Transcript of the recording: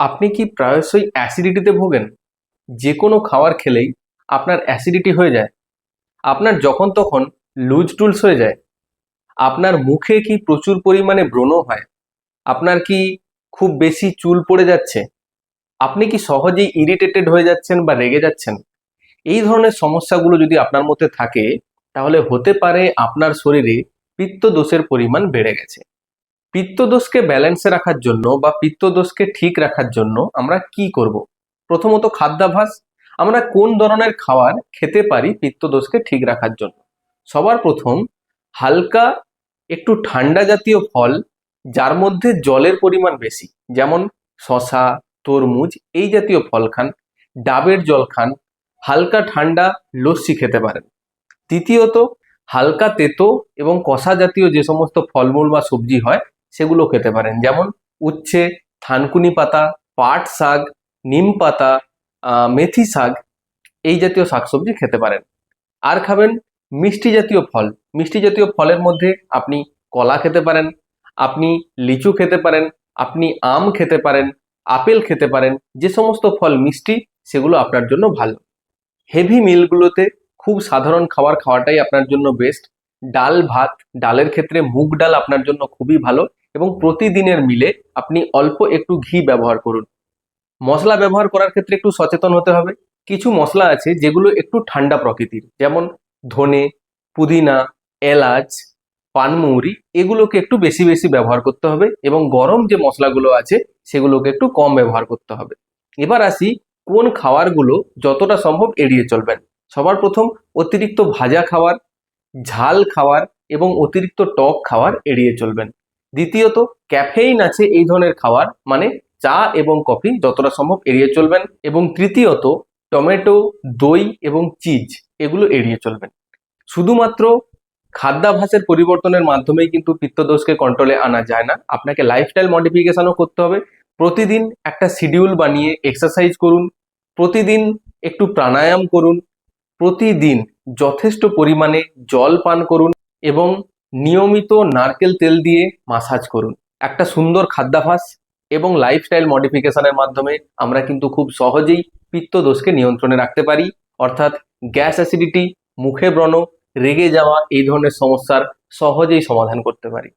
আপনি কি প্রায়শই অ্যাসিডিটিতে ভোগেন? যে কোনো খাবার খেলেই আপনার অ্যাসিডিটি হয়ে যায়। আপনার যখন তখন লুজ টুলস হয়ে যায়। আপনার মুখে কি প্রচুর পরিমাণে ব্রণ হয়? আপনার কি খুব বেশি চুল পড়ে যাচ্ছে? আপনি কি সহজেই ইরিটেটেড হয়ে যাচ্ছেন বা রেগে যাচ্ছেন? এই ধরনের সমস্যাগুলো যদি আপনার মধ্যে থাকে, তাহলে হতে পারে আপনার শরীরে পিত্তদোষের পরিমাণ বেড়ে গেছে। পিত্তদোষকে ব্যালেন্সে রাখার জন্য বা পিত্তদোষকে ঠিক রাখার জন্য আমরা কি করব? প্রথমত খাদ্যাভ্যাস আমরা কোন ধরনের খাবার খেতে পারি পিত্তদোষকে ঠিক রাখার জন্য? সবার প্রথম হালকা, একটু ঠান্ডা জাতীয় ফল, যার মধ্যে জলের পরিমাণ বেশি, যেমন শশা তরমুজ, এই জাতীয় ফল খান, ডাবের জল খান, হালকা ঠান্ডা লস্যি খেতে পারেন। তৃতীয়ত, হালকা তেতো এবং কষা জাতীয় যে সমস্ত ফলমূল বা সবজি হয় সেগুলো খেতে পারেন। যেমন উচ্ছে, থানকুনি পাতা, পাট শাক, নিম পাতা মেথি শাক, এই জাতীয় শাকসবজি খেতে পারেন। আর খাবেন মিষ্টি জাতীয় ফল। মিষ্টি জাতীয় ফলের মধ্যে আপনি কলা খেতে পারেন, আপনি লিচু খেতে পারেন, আপনি আম খেতে পারেন, আপেল খেতে পারেন, যে সমস্ত ফল মিষ্টি, সেগুলো আপনার জন্য ভালো। হেভি মিলগুলোতে খুব সাধারণ খাবার খাওয়াটাই আপনার জন্য বেস্ট ডাল ভাত, ডালের ক্ষেত্রে মুগ ডাল আপনার জন্য খুবই ভালো। এবং প্রতিদিনের মিলে আপনি অল্প একটু ঘি ব্যবহার করুন। মশলা ব্যবহার করার ক্ষেত্রে একটু সচেতন হতে হবে। কিছু মশলা আছে যেগুলো একটু ঠান্ডা প্রকৃতির, যেমন ধনে, পুদিনা, এলাচ, পানমৌরি, এগুলোকে একটু বেশি বেশি ব্যবহার করতে হবে এবং গরম যে মশলাগুলো আছে সেগুলোকে একটু কম ব্যবহার করতে হবে। এবার আসি কোন খাবারগুলো যতটা সম্ভব এড়িয়ে চলবেন। সবার প্রথম অতিরিক্ত ভাজা খাবার, ঝাল খাবার এবং অতিরিক্ত টক খাবার এড়িয়ে চলবেন। দ্বিতীয়ত, ক্যাফেইন আছে এই ধরনের খাবার মানে চা এবং কফি যতটা সম্ভব এড়িয়ে চলবেন। এবং তৃতীয়ত, টমেটো, দই এবং চিজ এগুলো এড়িয়ে চলবেন। শুধুমাত্র খাদ্যাভ্যাসের পরিবর্তনের মাধ্যমেই কিন্তু পিত্তদোষকে কন্ট্রোলে আনা যায় না। আপনাকে লাইফস্টাইল মডিফিকেশনও করতে হবে। প্রতিদিন একটা শিডিউল বানিয়ে এক্সারসাইজ করুন। প্রতিদিন একটু প্রাণায়াম করুন। প্রতিদিন যথেষ্ট পরিমাণে জল পান করুন। এবং নিয়মিত নারকেল তেল দিয়ে মাসাজ করুন। একটা সুন্দর খাদ্যাভাস এবং লাইফস্টাইল মডিফিকেশনের মাধ্যমে আমরা কিন্তু খুব সহজেই পিত্তদোষকে নিয়ন্ত্রণে রাখতে পারি। অর্থাৎ গ্যাস অ্যাসিডিটি, মুখে ব্রণ, রেগে যাওয়া এই ধরনের সমস্যার সহজেই সমাধান করতে পারি।